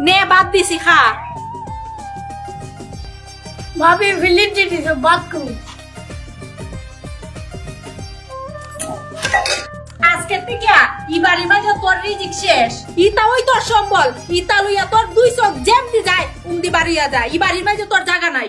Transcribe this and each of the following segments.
নে, বাদ দিছি, খা। ভাবি বাদ আজকে থেকে ইবারি মাঝে তোর রিজিক শেষ। ইতা ওই তোর সম্বল, ইতা লইয়া তোর দুই চোখ যেমনি যায় উমদি বাড়িয়া যায়। ইবারির মাঝে তোর জায়গা নাই।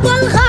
你好。